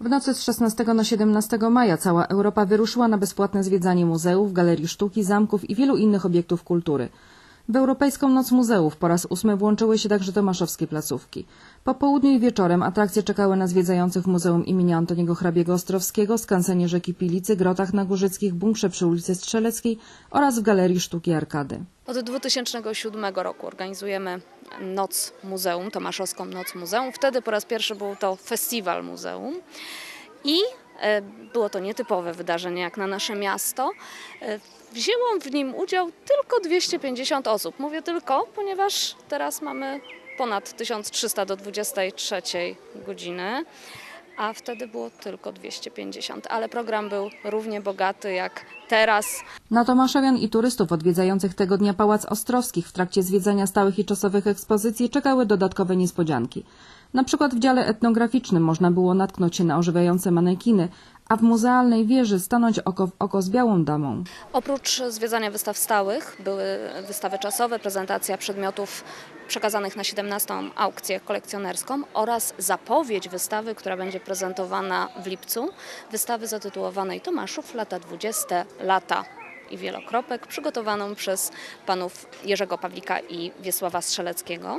W nocy z 16 na 17 maja cała Europa wyruszyła na bezpłatne zwiedzanie muzeów, galerii sztuki, zamków i wielu innych obiektów kultury. W Europejską Noc Muzeów po raz ósmy włączyły się także tomaszowskie placówki. Po południu i wieczorem atrakcje czekały na zwiedzających Muzeum imienia Antoniego Hrabiego Ostrowskiego, skansenie rzeki Pilicy, grotach nagórzyckich, bunkrze przy ulicy Strzeleckiej oraz w Galerii Sztuki Arkady. Od 2007 roku organizujemy Noc Muzeum, Tomaszowską Noc Muzeum. Wtedy po raz pierwszy był to festiwal muzeum i e, było to nietypowe wydarzenie jak na nasze miasto. E, Wzięło w nim udział tylko 250 osób. Mówię tylko, ponieważ teraz mamy ponad 1300 do 23 godziny, a wtedy było tylko 250. Ale program był równie bogaty jak teraz. Na Tomaszowian i turystów odwiedzających tego dnia Pałac Ostrowskich w trakcie zwiedzania stałych i czasowych ekspozycji czekały dodatkowe niespodzianki. Na przykład w dziale etnograficznym można było natknąć się na ożywiające manekiny, a w muzealnej wieży stanąć oko w oko z białą damą. Oprócz zwiedzania wystaw stałych były wystawy czasowe, prezentacja przedmiotów przekazanych na 17. aukcję kolekcjonerską oraz zapowiedź wystawy, która będzie prezentowana w lipcu. Wystawy zatytułowanej Tomaszów lata 20, lata i wielokropek, przygotowaną przez panów Jerzego Pawlika i Wiesława Strzeleckiego.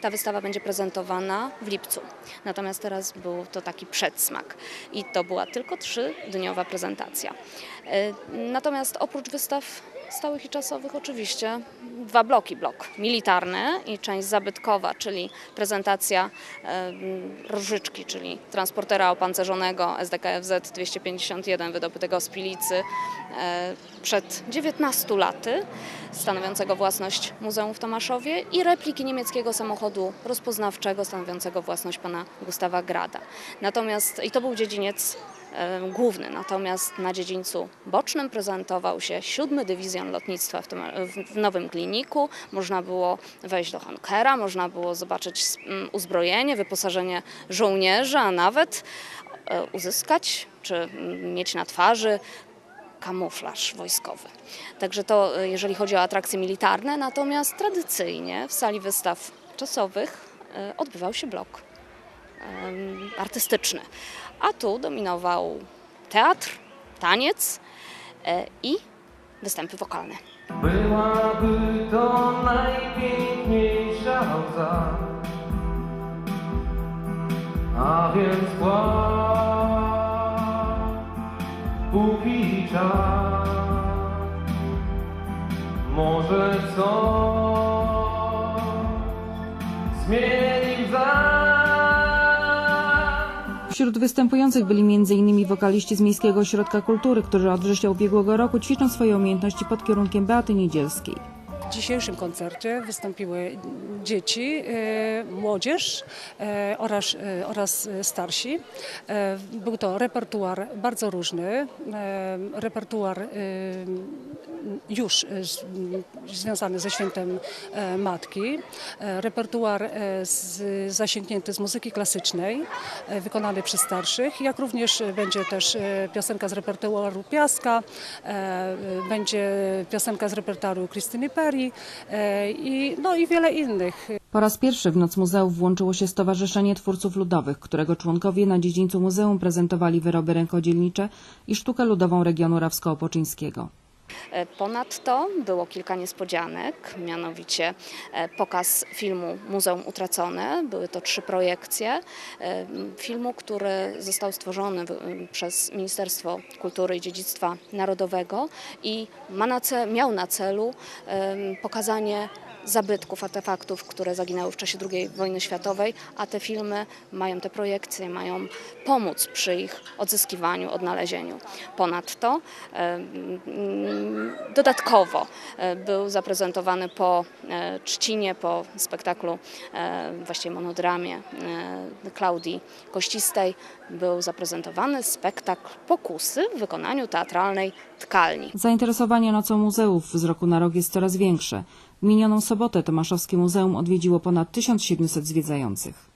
Ta wystawa będzie prezentowana w lipcu. Natomiast teraz był to taki przedsmak i to była tylko trzydniowa prezentacja. E, Natomiast oprócz wystaw stałych i czasowych oczywiście dwa bloki. Blok militarny i część zabytkowa, czyli prezentacja różyczki, czyli transportera opancerzonego SDKFZ 251 wydobytego z Pilicy e, przed 19 laty, stanowiącego własność Muzeum w Tomaszowie i repliki niemieckiego samochodu rozpoznawczego stanowiącego własność pana Gustawa Grada. Natomiast, i to był dziedziniec główny, natomiast na dziedzińcu bocznym prezentował się siódmy dywizjon lotnictwa w, Toma- w- Nowym Kliniku. Można było wejść do Honkera, można było zobaczyć uzbrojenie, wyposażenie żołnierzy, a nawet e, uzyskać czy mieć na twarzy kamuflaż wojskowy. Także to e, jeżeli chodzi o atrakcje militarne, natomiast tradycyjnie w sali wystaw czasowych e, odbywał się blok artystyczny. A tu dominował teatr, taniec e, i występy wokalne. Byłaby to najpiękniejsza łza A więc płacz Póki czas Może coś Zmienić za Wśród występujących byli m.in. wokaliści z Miejskiego Ośrodka Kultury, którzy od września ubiegłego roku ćwiczą swoje umiejętności pod kierunkiem Beaty Niedzielskiej. W dzisiejszym koncercie wystąpiły dzieci, e, młodzież e, oraz, e, oraz starsi. Był to repertuar bardzo różny, repertuar już związany ze świętem Matki, repertuar zasięgnięty z muzyki klasycznej, wykonany przez starszych, jak również będzie też piosenka z repertuaru Piaska, będzie piosenka z repertuaru Krystyny Perry e, i, no i wiele innych. Po raz pierwszy w Noc Muzeów włączyło się Stowarzyszenie Twórców Ludowych, którego członkowie na dziedzińcu muzeum prezentowali wyroby rękodzielnicze i sztukę ludową regionu rawsko-opoczyńskiego. E, Ponadto było kilka niespodzianek, mianowicie e, pokaz filmu Muzeum Utracone. Były to trzy projekcje e, filmu, który został stworzony przez Ministerstwo Kultury i Dziedzictwa Narodowego i ma na ce- miał na celu pokazanie zabytków, artefaktów, które zaginęły w czasie II wojny światowej, a te filmy mają te projekcje, mają pomóc przy ich odzyskiwaniu, odnalezieniu. Ponadto dodatkowo e, był zaprezentowany po e, trzcinie, po spektaklu, e, właściwie monodramie Klaudii Kościstej, był zaprezentowany spektakl Pokusy w wykonaniu teatralnej Tkalni. Zainteresowanie Nocą Muzeów z roku na rok jest coraz większe. W minioną sobotę Tomaszowskie Muzeum odwiedziło ponad 1700 zwiedzających.